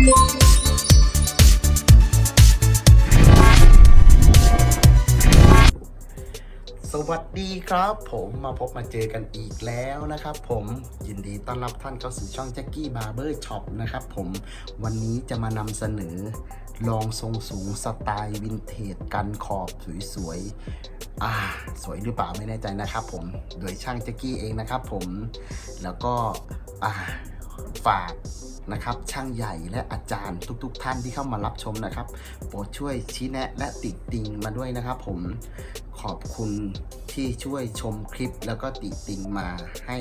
สวัสดีครับผมมาพบมาเจอกันอีกแล้วนะครับ ผมยินดีต้อนรับท่านเข้าสู่ช่องแจ็คกี้บาร์เบอร์ช็อปนะครับผมวันนี้จะมานำเสนอลองทรงสูงสไตล์วินเทจกันขอบสวยๆอ่าสวยหรือเปล่าไม่แน่ใจนะครับผมโดยช่างแจ็คกี้เองนะครับผมแล้วก็อ่าฝากนะครับช่างใหญ่และอาจารย์ทุก ๆ ท่านที่เข้ามารับชมนะครับโปรดช่วยชี้แนะและติติงมาด้วยนะครับ ผมขอบคุณที่ช่วยชมคลิปแล้วก็ติติงมาให้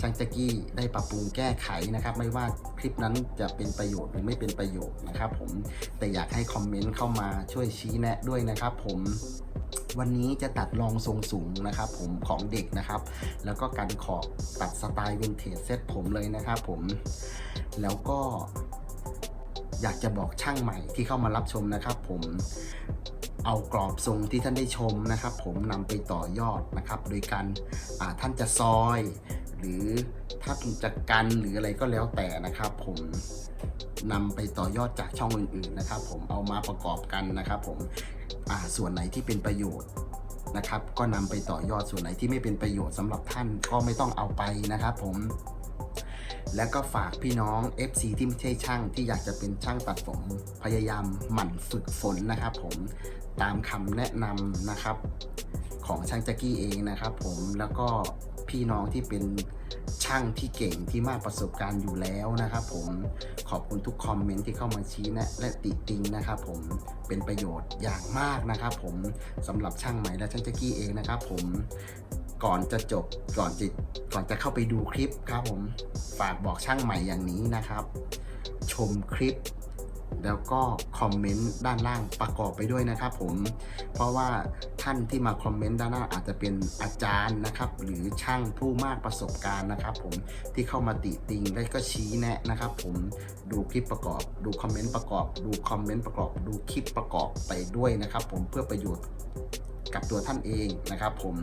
ช่างจ็กกี้ได้ปรับปรุงแก้ไขนะครับ ไม่ว่าคลิปนั้นจะเป็นประโยชน์หรือไม่เป็นประโยชน์นะครับ ผมแต่อยากให้คอมเมนต์เข้ามาช่วยชี้แนะด้วยนะครับ ผมวันนี้จะตัดรองทรงสูงนะครับ ผมของเด็กนะครับ แล้วก็การขอบตัดสไตล์วินเทจเซตผมเลยนะครับ ผมแล้วแล้วก็อยากจะบอกช่างใหม่ที่เข้ามารับชมนะครับ ผมเอากรอบทรงที่ท่านได้ชมนะครับ ผมนำไปต่อยอดนะครับ โดยการท่านจะซอย หรือถ้าจะกันหรืออะไรก็แล้วแต่นะครับ ผมนำไปต่อยอดจากช่องอื่นๆนะครับ ผมเอามาประกอบกันนะครับ ผมส่วนไหนที่เป็นประโยชน์นะครับ ก็นำไปต่อยอดส่วนไหนที่ไม่เป็นประโยชน์สำหรับท่านก็ไม่ต้องเอาไปนะครับ ผม แล้วก็ฝากพี่น้อง FC ที่ไม่ใช่ช่างที่อยากจะเป็นช่างตัดผมพยายามหมั่นฝึกฝนนะครับผมตามคำแนะนำนะครับ ของช่างแจ็กกี้เองนะครับผมแล้วก็ พี่น้องที่เป็นช่างที่เก่งที่มากประสบการณ์อยู่แล้วนะครับ ผมขอบคุณทุกคอมเมนต์ที่เข้ามาชี้แนะและติติงนะครับ ผมเป็นประโยชน์อย่างมากนะครับ ผมสำหรับช่างใหม่และช่างแจ็กกี้เองนะครับ ผมก่อนจะจบก่อนจะก่อนจะเข้าไปดูคลิปครับผมฝากบอกช่างใหม่อย่างนี้นะครับ ชมคลิป แล้วก็คอมเมนต์ด้านล่างประกอบไปด้วยนะครับผม เพราะว่าท่านที่มาคอมเมนต์ด้านล่างอาจจะเป็นอาจารย์นะครับ หรือช่างผู้มากประสบการณ์นะครับ ผมที่เข้ามาติติงและก็ชี้แนะนะครับ ผมดูคลิปประกอบ ดูคอมเมนต์ประกอบ ดูคอมเมนต์ประกอบ ดูคลิปประกอบไปด้วยนะครับ ผมเพื่อประโยชน์กับตัวท่านเองนะครับ ผม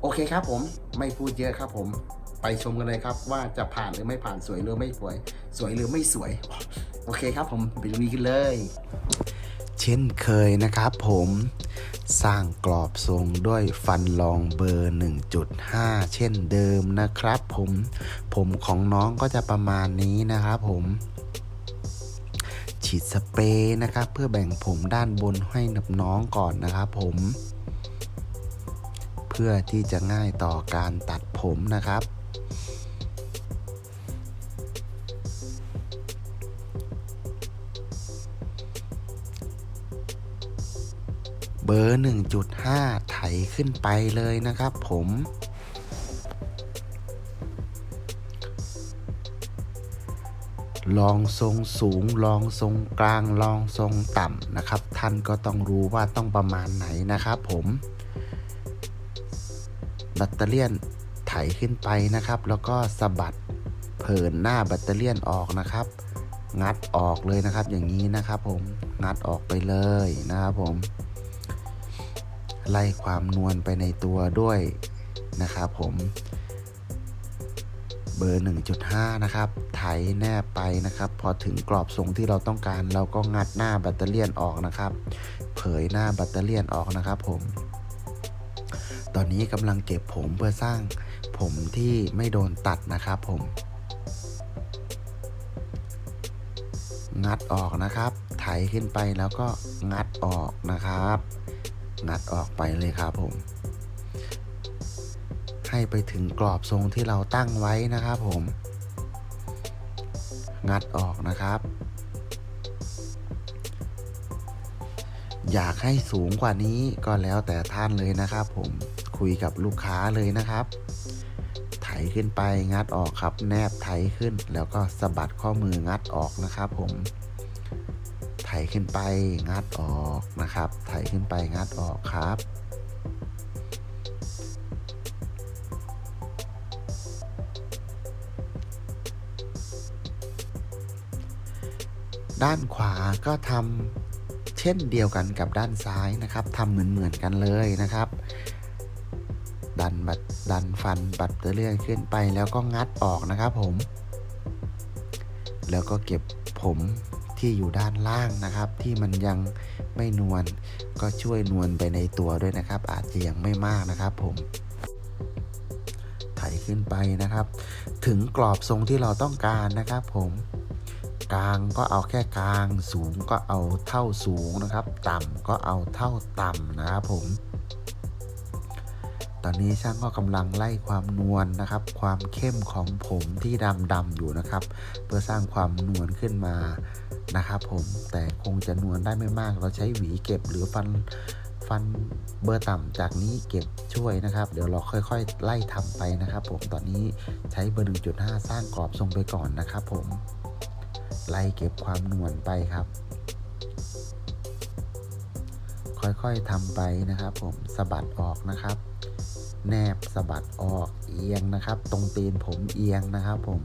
โอเคครับผมไม่พูดเยอะครับผม ไปชมกันเลยครับว่าจะผ่านหรือไม่ผ่านสวยหรือไม่สวย สวยหรือไม่สวย โอเคครับผมไปดูกันเลย เช่นเคยนะครับผมสร้างกรอบทรงด้วยฟันรองเบอร์ 1.5 เช่นเดิมนะครับผม ผมของน้องก็จะประมาณนี้นะครับผมฉีดสเปรย์นะครับเพื่อแบ่งผมด้านบนให้กับน้องก่อนนะครับผม เพื่อที่จะง่ายต่อการตัดผมนะครับ เบอร์ 1.5 ไถขึ้นไปเลยนะครับผม ลองทรงสูง ลองทรงกลาง ลองทรงต่ำนะครับ ท่านก็ต้องรู้ว่าต้องประมาณไหนนะครับผมแบตเตอเรี่ยนไถขึ้นไปนะครับ แล้วก็สะบัดเผินหน้าแบตเตอเรี่ยนออกนะครับ งัดออกเลยนะครับ อย่างนี้นะครับผม งัดออกไปเลยนะครับผม ไล่ความนวลไปในตัวด้วยนะครับผมเบอร์ 1.5 นะครับ ไถแนบไปนะครับ พอถึงกรอบทรงที่เราต้องการ เราก็งัดหน้าแบตเตอรี่ออกนะครับ เผยหน้าแบตเตอรี่ออกนะครับผม ตอนนี้กำลังเก็บผมเพื่อสร้างผมที่ไม่โดนตัดนะครับผม งัดออกนะครับ ไถขึ้นไปแล้วก็งัดออกนะครับ งัดออกไปเลยครับผม ให้ไปถึงกรอบทรงที่เราตั้งไว้นะครับผม งัดออกนะครับ อยากให้สูงกว่านี้ก็แล้วแต่ท่านเลยนะครับผมคุยกับลูกค้าเลยนะครับ ไถขึ้นไปงัดออกครับ แนบไถขึ้นแล้วก็สะบัดข้อมืองัดออกนะครับผม ถขึ้นไปงัดออกนะครับไถขึ้นไปงัดออกครับ ด้านขวาก็ทำเช่นเดียวกันกับด้านซ้ายนะครับทำเหมือนเหมือนกันเลยนะครับ ดันบัดดันฟันบัตเตอร์เลื่อนขึ้นไปแล้วก็งัดออกนะครับผม แล้วก็เก็บผม ที่อยู่ด้านล่างนะครับ ที่มันยังไม่นวลก็ช่วยนวลไปในตัวด้วยนะครับ อาจจะยังไม่มากนะครับ ผมไถขึ้นไปนะครับ ถึงกรอบทรงที่เราต้องการนะครับ ผมกลางก็เอาแค่กลาง สูงก็เอาเท่าสูงนะครับ ต่ำก็เอาเท่าต่ำนะครับผม ตอนนี้ช่างก็กำลังไล่ความนวลนะครับ ความเข้มของผมที่ดำดำอยู่นะครับ เพื่อสร้างความนวลขึ้นมานะครับ ผมแต่คงจะนวลได้ไม่มาก เราใช้หวีเก็บหรือฟันฟันเบอร์ต่ำจากนี้เก็บช่วยนะครับ เดี๋ยวเราค่อยๆ ไล่ทำไปนะครับ ผมตอนนี้ใช้เบอร์ 1.5 สร้างกรอบทรงไปก่อนนะครับ ผมไล่เก็บความนวลไปครับค่อยๆทำไปนะครับ ผมสะบัดออกนะครับ แนบสะบัดออกเอียงนะครับ ตรงตีนผมเอียงนะครับ ผม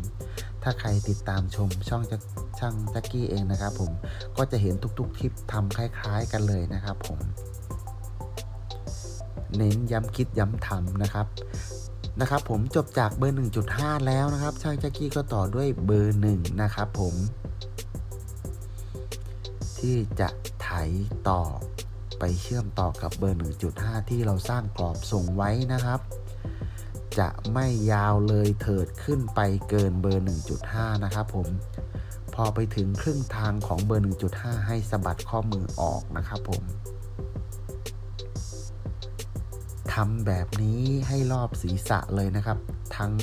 ถ้าใครติดตามชมช่องจะช่างแจ็กกี้เองนะครับ ผมก็จะเห็นทุกๆทริปทำคล้ายๆกันเลยนะครับ ผม เน้นย้ำคิดย้ำทำนะครับนะครับ ผมจบจากเบอร์ 1.5 แล้วนะครับ ช่างแจ็กกี้ก็ต่อด้วยเบอร์ 1 นะครับ ผม ที่จะไถต่อ ไปเชื่อมต่อกับเบอร์ 1.5 ที่เราสร้างกรอบส่งไว้นะครับ จะไม่ยาวเลยเถิดขึ้นไปเกินเบอร์ 1.5 นะครับผมพอไปถึงครึ่งทางของเบอร์ 1.5 ให้สะบัดข้อมือออกนะครับผมทำแบบนี้ให้รอบศีรษะเลยนะครับ ทั้ง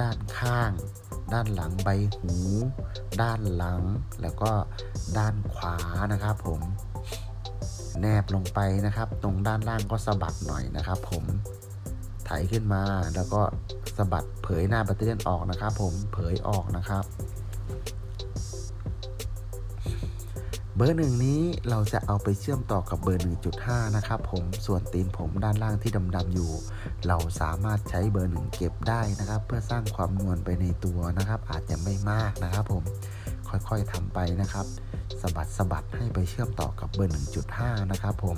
ด้านข้าง ด้านหลังใบหู ด้านหลัง แล้วก็ด้านขวานะครับผม แนบลงไปนะครับ ตรงด้านล่างก็สะบัดหน่อยนะครับ ผมไถขึ้นมาแล้วก็สะบัดเผยหน้าแบตเตอรี่ออกนะครับ ผมเผยออกนะครับ เบอร์หนึ่งนี้เราจะเอาไปเชื่อมต่อกับเบอร์ 1.5 นะครับ ผมส่วนตีนผมด้านล่างที่ดำๆอยู่ เราสามารถใช้เบอร์หนึ่งเก็บได้นะครับ เพื่อสร้างความนวลไปในตัวนะครับ อาจจะไม่มากนะครับ ผม ค่อยๆทำไปนะครับสะบัดสะบัดให้ไปเชื่อมต่อกับเบอร์ 1.5 นะครับผม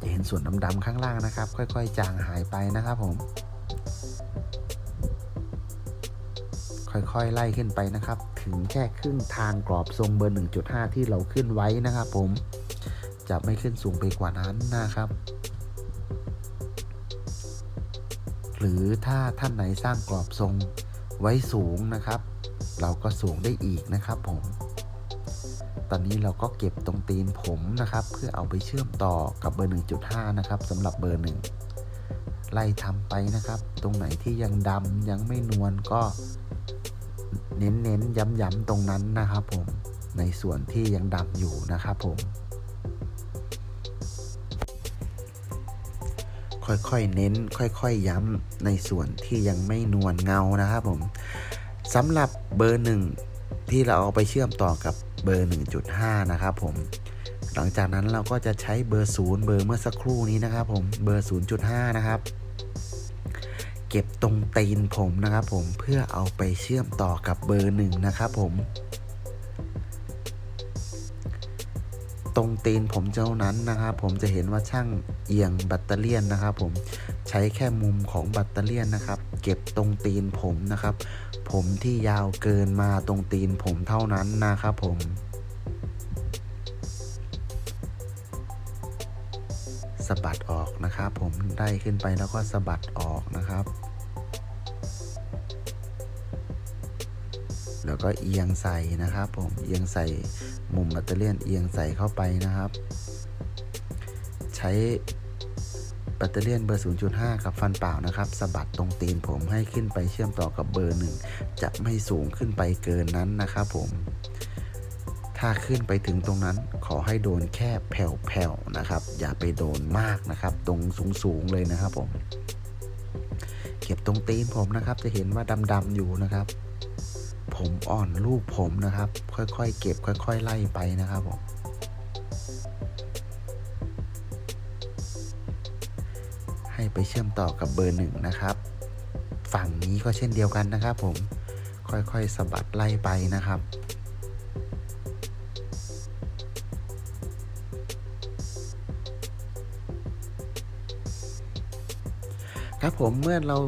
จะเห็นส่วนดำๆข้างล่างนะครับ ค่อยๆ จางหายไปนะครับผม ค่อยๆ ไล่ขึ้นไปนะครับ ถึงแค่ครึ่งทางกรอบทรงเบอร์ 1.5 ที่เราขึ้นไว้นะครับผม จะไม่ขึ้นสูงไปกว่านั้นนะครับ หรือถ้าท่านไหนสร้างกรอบทรง ไว้สูงนะครับ เราก็สูงได้อีกนะครับผม ตอนนี้เราก็เก็บตรงตีนผมนะครับ เพื่อเอาไปเชื่อมต่อกับเบอร์ 1.5 นะครับสำหรับเบอร์ 1 ไล่ทำไปนะครับ ตรงไหนที่ยังดำยังไม่นวลก็เน้นเน้นย้ำย้ำๆตรงนั้นนะครับผมในส่วนที่ยังดำอยู่นะครับผม ค่อยๆเน้น ค่อยๆย้ำในส่วนที่ยังไม่นวลเงานะครับผมสำหรับเบอร์หนึ่งที่เราเอาไปเชื่อมต่อกับเบอร์ 1.5 นะครับผม หลังจากนั้นเราก็จะใช้เบอร์ 0 เบอร์เมื่อสักครู่นี้นะครับผม เบอร์ 0.5 นะครับ เก็บตรงตีนผมนะครับผม เพื่อเอาไปเชื่อมต่อกับเบอร์หนึ่งนะครับผม ตรงตีนผมเจ้านั้นนะครับผมจะเห็นว่าช่างเอียงแบตเตอเลียนนะครับผมใช้แค่มุมของแบตเตอเลียนนะครับ เก็บตรงตีนผมนะครับ ผมที่ยาวเกินมาตรงตีนผมเท่านั้นนะครับผมสะบัดออกนะครับ ผมได้ขึ้นไปแล้วก็สะบัดออกนะครับ แล้วก็เอียงใส่นะครับผมเอียงใส่มุมแบตเตอรี่ยนเอียงใส่เข้าไปนะครับ ใช้แบตเตอรี่ยนเบอร์ 0.5 กับฟันเปล่านะครับสะบัดตรงตีนผมให้ขึ้นไปเชื่อมต่อกับเบอร์หนึ่งจะไม่สูงขึ้นไปเกินนั้นนะครับผม ถ้าขึ้นไปถึงตรงนั้นขอให้โดนแค่แผ่วๆนะครับ อย่าไปโดนมากนะครับ ตรงสูงๆเลยนะครับผม เก็บตรงตีนผมนะครับจะเห็นว่าดำๆอยู่นะครับ ผมอ่อนลูกผมนะครับ ค่อยๆ เก็บค่อย ๆ ไล่ไปนะครับผมให้ไปเชื่อมต่อกับเบอร์หนึ่งนะครับ ฝั่งนี้ก็เช่นเดียวกันนะครับ ผมค่อยๆสะบัดไล่ไปนะครับครับผมเมื่อเรา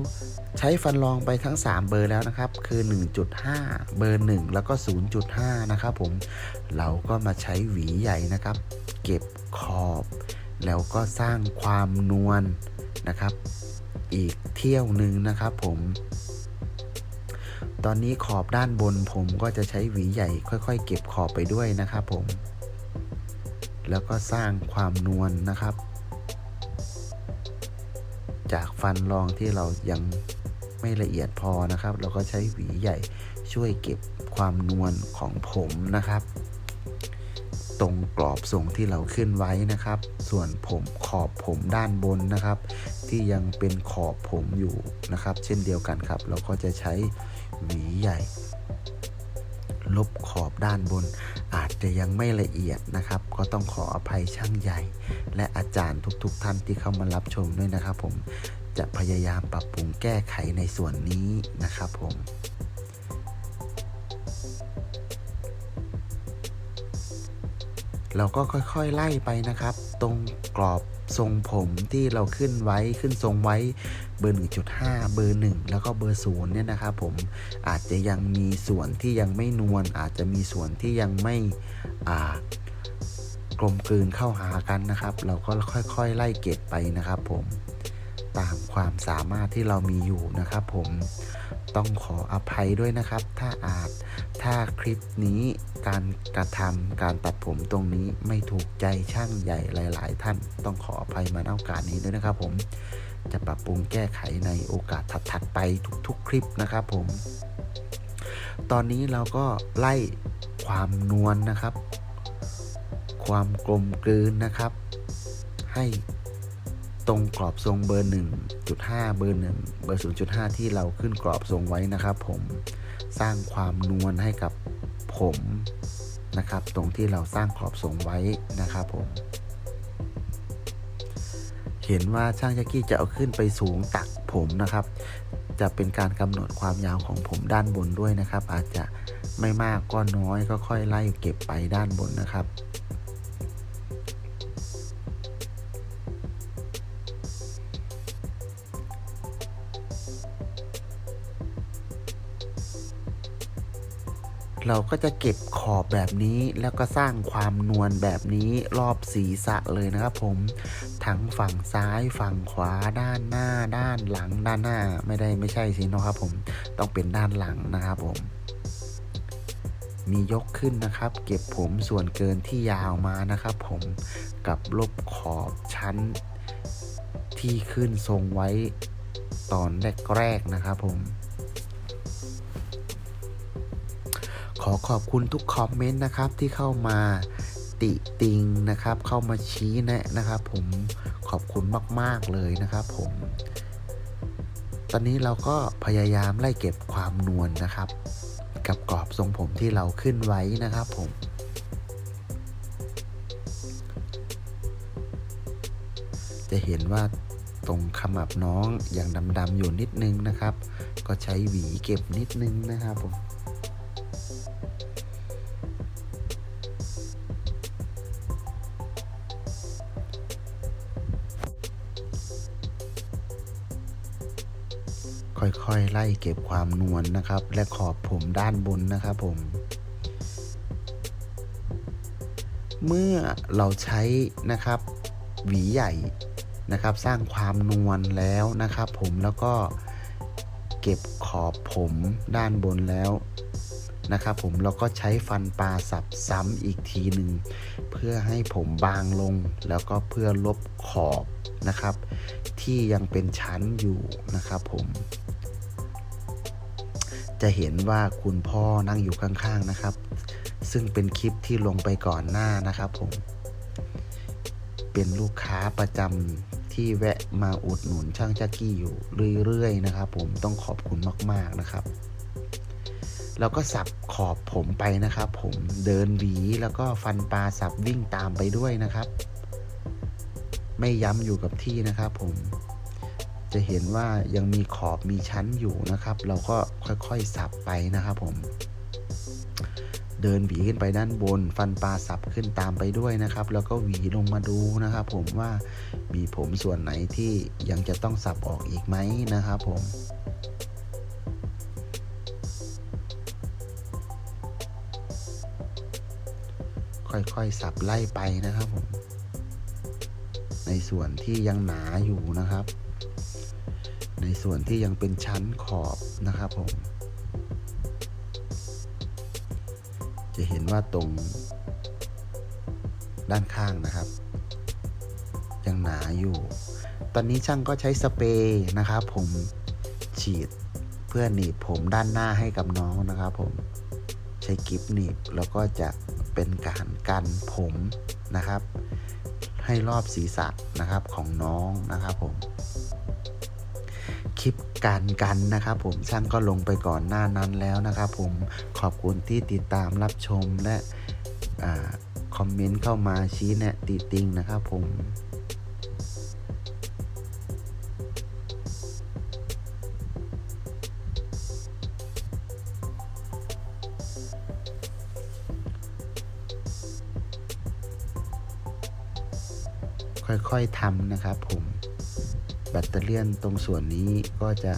ใช้ฟันรองไปทั้ง 3 เบอร์แล้วนะครับ คือ 1.5 เบอร์ 1 แล้วก็ 0.5 นะครับผม เราก็มาใช้หวีใหญ่นะครับ เก็บขอบ แล้วก็สร้างความนวลนะครับ อีกเที่ยวหนึ่งนะครับผม ตอนนี้ขอบด้านบนผมก็จะใช้หวีใหญ่ค่อย ๆ เก็บขอบไปด้วยนะครับผม แล้วก็สร้างความนวลนะครับจากฟันรองที่เรายัง ไม่ละเอียดพอนะครับ เราก็ใช้หวีใหญ่ช่วยเก็บความนวลของผมนะครับ ตรงกรอบทรงที่เราขึ้นไว้นะครับ ส่วนผมขอบผมด้านบนนะครับ ที่ยังเป็นขอบผมอยู่นะครับ เช่นเดียวกันครับ เราก็จะใช้หวีใหญ่ ลบขอบด้านบน อาจจะยังไม่ละเอียดนะครับ ก็ต้องขออภัยช่างใหญ่ และอาจารย์ทุกๆทท่านที่เข้ามารับชมด้วยนะครับ ผมจะพยายามปรับปรุงแก้ไขในส่วนนี้นะครับผมเราก็ค่อยๆไล่ไปนะครับ ตรงกรอบทรงผมที่เราขึ้นไว้ขึ้นทรงไว้ เบอร์ 1.5 เบอร์ 1 แล้วก็เบอร์ 0 เนี่ยนะครับผมอาจจะยังมีส่วนที่ยังไม่นวลอาจจะมีส่วนที่ยังไม่กลมกลืนเข้าหากันนะครับ เราก็ค่อยๆ ไล่เก็บไปนะครับผมตามความสามารถที่เรามีอยู่นะครับ ผมต้องขออภัยด้วยนะครับ ถ้าอาจถ้าคลิปนี้การกระทำการตัดผมตรงนี้ไม่ถูกใจช่างใหญ่หลาย ๆ ท่าน ต้องขออภัยมาณโอกาสนี้ด้วยนะครับผม จะปรับปรุงแก้ไขในโอกาสถัดๆไปทุกๆ คลิปนะครับผม ตอนนี้เราก็ไล่ความนวลนนะครับ ความกลมกลืนนะครับ ให้ตรงกรอบทรงเบอร์ 1.5 เบอร์ 1 เบอร์ 0.5 ที่เราขึ้นกรอบทรงไว้นะครับ ผมสร้างความนวลให้กับผมนะครับ ตรงที่เราสร้างกรอบทรงไว้นะครับผม เห็นว่าช่างยักกี้จะเอาขึ้นไปสูงตักผมนะครับ จะเป็นการกำหนดความยาวของผมด้านบนด้วยนะครับ อาจจะไม่มากก็น้อยก็ค่อยไล่เก็บไปด้านบนนะครับเราก็จะเก็บขอบแบบนี้แล้วก็สร้างความนวลแบบนี้รอบศีรษะเลยนะครับผม ทั้งฝั่งซ้ายฝั่งขวาด้านหน้า ด้านหลัง ด้านหน้าไม่ได้ไม่ใช่สินะครับผมต้องเป็นด้านหลังนะครับผม มียกขึ้นนะครับ เก็บผมส่วนเกินที่ยาวมานะครับ ผมกับลบขอบชั้นที่ขึ้นทรงไว้ตอนแรกๆนะครับผมขอขอบคุณทุกคอมเมนต์นะครับที่เข้ามา ติติงนะครับ เข้ามาชี้แนะนะครับ ผมขอบคุณมาก ๆ เลยนะครับ ผม ตอนนี้เราก็พยายามไล่เก็บความนวลนนะครับ กับกรอบทรงผมที่เราขึ้นไว้นะครับ ผมจะเห็นว่าตรงขมับน้องอย่างดำๆอยู่นิดนึงนะครับ ก็ใช้หวีเก็บนิดนึงนะครับผม ไล่เก็บความนวลนนะครับ และขอบผมด้านบนนะครับผม เมื่อเราใช้นะครับ หวีใหญ่นะครับ สร้างความนวลแล้วนะครับ ผมแล้วก็เก็บขอบผมด้านบนแล้วนะครับผมแล้วก็ใช้ฟันปลาสับซ้ำอีกทีหนึ่งเพื่อให้ผมบางลงแล้วก็เพื่อลบขอบนะครับ ที่ยังเป็นชั้นอยู่นะครับผม จะเห็นว่าคุณพ่อนั่งอยู่ข้างๆนะครับ ซึ่งเป็นคลิปที่ลงไปก่อนหน้านะครับผม เป็นลูกค้าประจำที่แวะมาอุดหนุนช่างจักกี้อยู่เรื่อยๆนะครับ ผมต้องขอบคุณมากๆนะครับ แล้วก็สับขอบผมไปนะครับ ผมเดินหวีแล้วก็ฟันปลาสับวิ่งตามไปด้วยนะครับ ไม่ย้ำอยู่กับที่นะครับ ผม จะเห็นว่ายังมีขอบมีชั้นอยู่นะครับ เราก็ค่อยๆสับไปนะครับผม เดินหวีขึ้นไปด้านบน ฟันปลาสับขึ้นตามไปด้วยนะครับ แล้วก็หวีลงมาดูนะครับ ผมว่ามีผมส่วนไหนที่ยังจะต้องสับออกอีกไหมนะครับ ผมค่อยๆ สับไล่ไปนะครับผม ในส่วนที่ยังหนาอยู่นะครับ ส่วนที่ยังเป็นชั้นขอบนะครับผม จะเห็นว่าตรงด้านข้างนะครับ ยังหนาอยู่ ตอนนี้ช่างก็ใช้สเปรย์นะครับผมฉีดเพื่อหนีบผมด้านหน้าให้กับน้องนะครับผมใช้กิฟหนีบแล้วก็จะเป็นการกันผมนะครับ ให้รอบศีรษะนะครับของน้องนะครับผม การกันนะครับผมช่างก็ลงไปก่อนหน้านั้นแล้วนะครับผมขอบคุณที่ติดตามรับชมและอคอมเมนต์เข้ามาชี้แนะติติงนะครับผมค่อยๆทำนะครับผม แบตเตอรี่ยนตรงส่วนนี้ก็จะ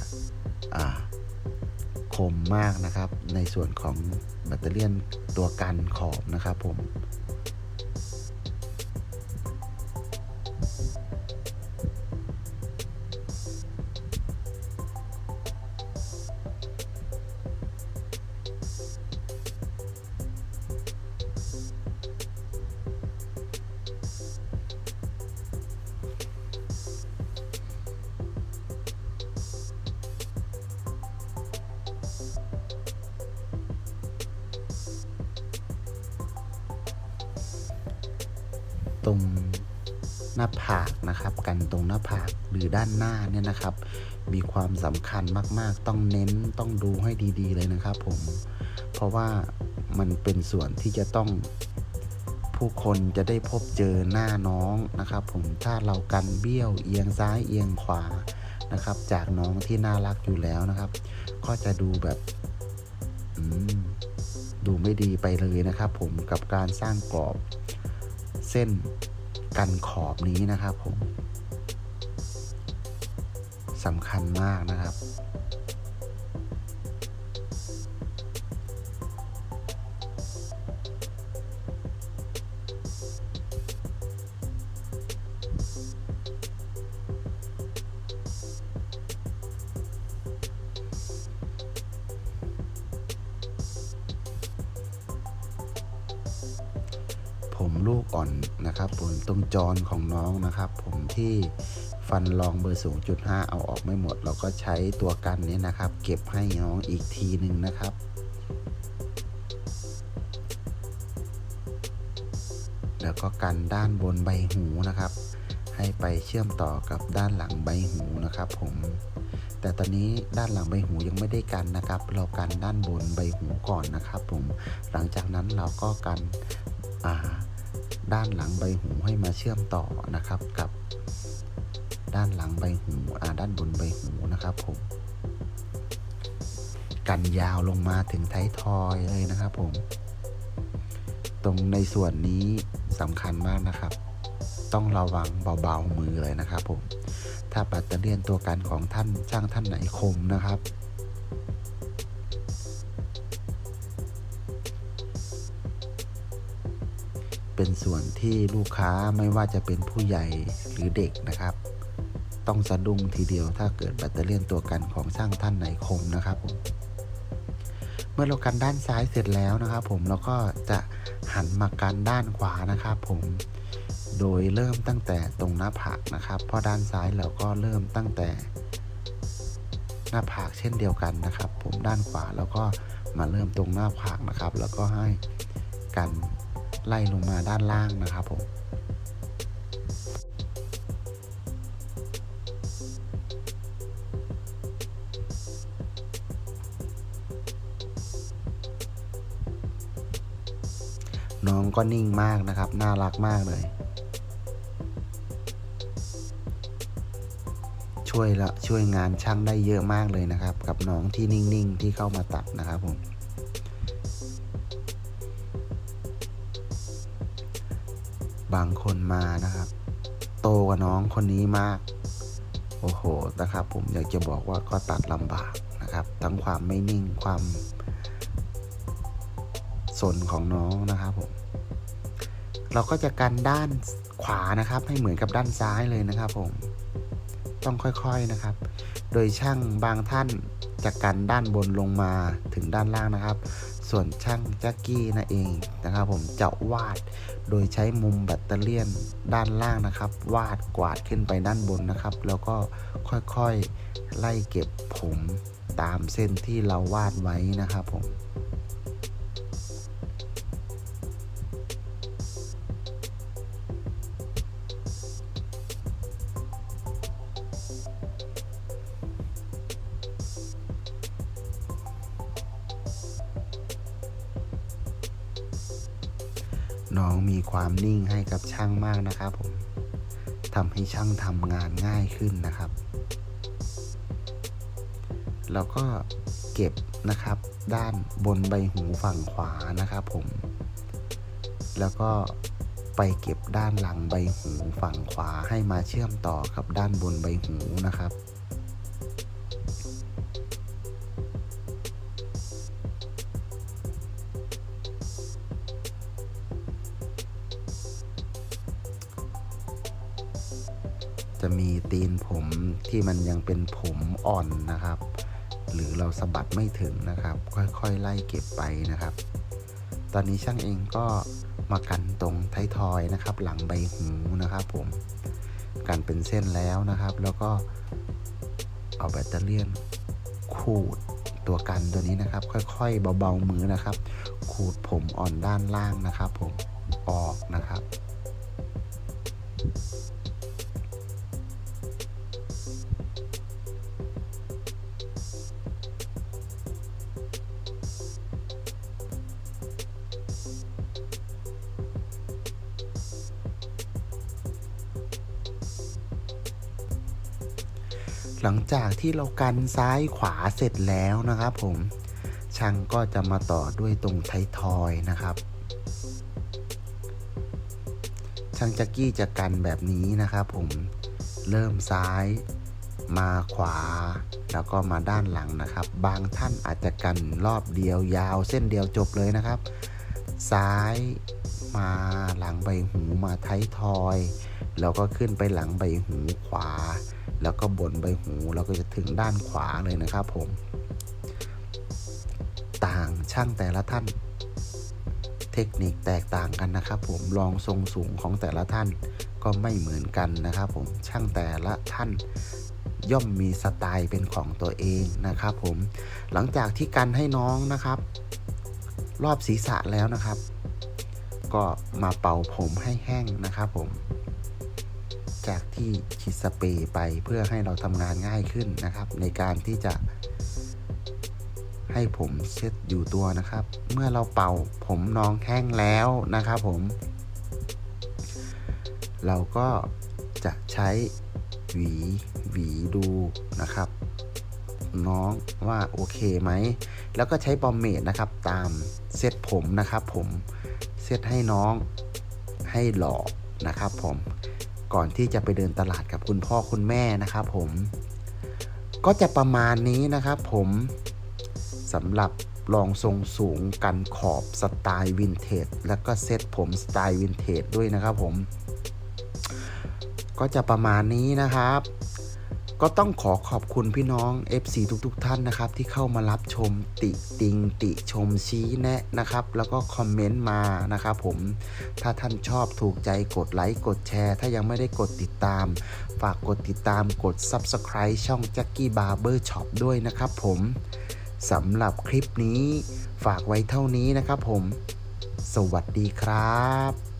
คมมากนะครับ ในส่วนของแบตเตอรี่ยนตัวกันขอบนะครับผม รงหน้าผากนะครับ กันตรงหน้าผากหรือด้านหน้าเนี่ยนะครับ มีความสำคัญมาก ๆ ต้องเน้นต้องดูให้ดี ๆ เลยนะครับ ผม เพราะว่ามันเป็นส่วนที่จะต้องผู้คนจะได้พบเจอหน้าน้องนะครับ ผมถ้าเรากันเบี้ยวเอียงซ้ายเอียงขวานะครับ จากน้องที่น่ารักอยู่แล้วนะครับ ก็จะดูแบบดูไม่ดีไปเลยนะครับ ผมกับการสร้างกรอบ เส้นกันขอบนี้นะครับผมสำคัญมากนะครับ ผมลูกอ่อนนะครับ ผมตรงจรของน้องนะครับ ผมที่ฟันรองเบอร์0.5เอาออกไม่หมด เราก็ใช้ตัวกันนี้นะครับ เก็บให้น้องอีกทีหนึ่งนะครับแล้วก็กันด้านบนใบหูนะครับ ให้ไปเชื่อมต่อกับด้านหลังใบหูนะครับ ผม แต่ตอนนี้ด้านหลังใบหูยังไม่ได้กันนะครับ เรากันด้านบนใบหูก่อนนะครับ ผม หลังจากนั้นเราก็กันอ่า ด้านหลังใบหูให้มาเชื่อมต่อนะครับกับ ด้านหลังใบหูอ่าด้านบนใบหูนะครับผมกันยาวลงมาถึงท้ายทอยเลยนะครับผม ตรงในส่วนนี้สำคัญมากนะครับ ต้องระวังเบาๆมือเลยนะครับผม ถ้าแบตเตอรี่ยนตัวกันของท่านช่างท่านไหนคมนะครับ เป็นส่วนที่ลูกค้าไม่ว่าจะเป็นผู้ใหญ่หรือเด็กนะครับ ต้องสะดุ้งทีเดียวถ้าเกิดแบตเตอรี่ยนตัวกันของช่างท่านไหนคมนะครับผมเมื่อเรากันด้านซ้ายเสร็จแล้วนะครับ ผมเราก็จะหันมากันด้านขวานะครับ ผมโดยเริ่มตั้งแต่ตรงหน้าผากนะครับ เพราะด้านซ้ายเราก็เริ่มตั้งแต่หน้าผากเช่นเดียวกันนะครับ ผมด้านขวาแล้วก็มาเริ่มตรงหน้าผากนะครับ แล้วก็ให้กัน ไล่ลงมาด้านล่างนะครับผมน้องก็นิ่งมากนะครับ น่ารักมากเลย ช่วยละช่วยงานช่างได้เยอะมากเลยนะครับ กับน้องที่นิ่งๆที่เข้ามาตัดนะครับผม บางคนมานะครับ โตกว่าน้องคนนี้มาก โอ้โหนะครับ ผมอยากจะบอกว่าก็ตัดลำบากนะครับ ทั้งความไม่นิ่งความสนของน้องนะครับผมเราก็จะกันด้านขวานะครับ ให้เหมือนกับด้านซ้ายเลยนะครับ ผม ต้องค่อยๆนะครับ โดยช่างบางท่านจะกันด้านบนลงมาถึงด้านล่างนะครับ ส่วนช่างแจ็กกี้นั่นเองนะครับผมจะวาดโดยใช้มุมแบตเตอเลียนด้านล่างนะครับ วาดกวาดขึ้นไปด้านบนนะครับ แล้วก็ค่อยๆไล่เก็บผมตามเส้นที่เราวาดไว้นะครับผม น้องมีความนิ่งให้กับช่างมากนะครับผมทำให้ช่างทำงานง่ายขึ้นนะครับ แล้วก็เก็บนะครับด้านบนใบหูฝั่งขวานะครับผม แล้วก็ไปเก็บด้านหลังใบหูฝั่งขวาให้มาเชื่อมต่อกับด้านบนใบหูนะครับ ที่มันยังเป็นผมอ่อนนะครับ หรือเราสะบัดไม่ถึงนะครับ ค่อยๆ ไล่เก็บไปนะครับ ตอนนี้ช่างเองก็มากันตรงท้ายทอยนะครับ หลังใบหูนะครับผมกันเป็นเส้นแล้วนะครับ แล้วก็เอาแบตเตอรี่ขูดตัวกันตัวนี้นะครับ ค่อยๆ เบาๆมือนะครับ ขูดผมอ่อนด้านล่างนะครับ ผมออกนะครับ ลังจากที่เรากันซ้ายขวาเสร็จแล้วนะครับผมช่างก็จะมาต่อด้วยตรงไทยทอยนะครับ ช่างจักกี้จะกันแบบนี้นะครับผมเริ่มซ้ายมาขวา แล้วก็มาด้านหลังนะครับ บางท่านอาจจะกันรอบเดียวยาวเส้นเดียวจบเลยนะครับ ซ้ายมาหลังใบหูมาท้ายทอย แล้วก็ขึ้นไปหลังใบหูขวา แล้วก็บนใบหูเราก็จะถึงด้านขวาเลยนะครับผม ต่างช่างแต่ละท่าน เทคนิคแตกต่างกันนะครับ ผมลองทรงสูงของแต่ละท่านก็ไม่เหมือนกันนะครับ ผมช่างแต่ละท่านย่อมมีสไตล์เป็นของตัวเองนะครับผมหลังจากที่กันให้น้องนะครับ รอบศีรษะแล้วนะครับ ก็มาเป่าผมให้แห้งนะครับผม จากที่ฉีดสเปรย์ไปเพื่อให้เราทำงานง่ายขึ้นนะครับ ในการที่จะ ให้ผมเช็ดอยู่ตัวนะครับ เมื่อเราเป่าผมน้องแห้งแล้วนะครับผม เราก็จะใช้หวีหวีดูนะครับ น้องว่าโอเคไหม แล้วก็ใช้บอมเมดนะครับ ตามเซตผมนะครับ ผมเซตให้น้องให้หล่อนะครับ ผม ก่อนที่จะไปเดินตลาดกับคุณพ่อคุณแม่นะครับผม ก็จะประมาณนี้นะครับผมสำหรับรองทรงสูงกันขอบสไตล์วินเทจแล้วก็เซ็ตผมสไตล์วินเทจด้วยนะครับผม ก็จะประมาณนี้นะครับ ก็ต้องขอขอบคุณพี่น้อง FC ทุกๆทท่านนะครับ ที่เข้ามารับชมติติง ติชมชี้แนะนะครับ แล้วก็คอมเมนต์มานะครับผมถ้าท่านชอบถูกใจกดไลค์กดแชร์ ถ้ายังไม่ได้กดติดตาม ฝากกดติดตามกด Subscribe ช่อง Jackie Barber Shop ด้วยนะครับผมสำหรับคลิปนี้ฝากไว้เท่านี้นะครับผม สวัสดีครับ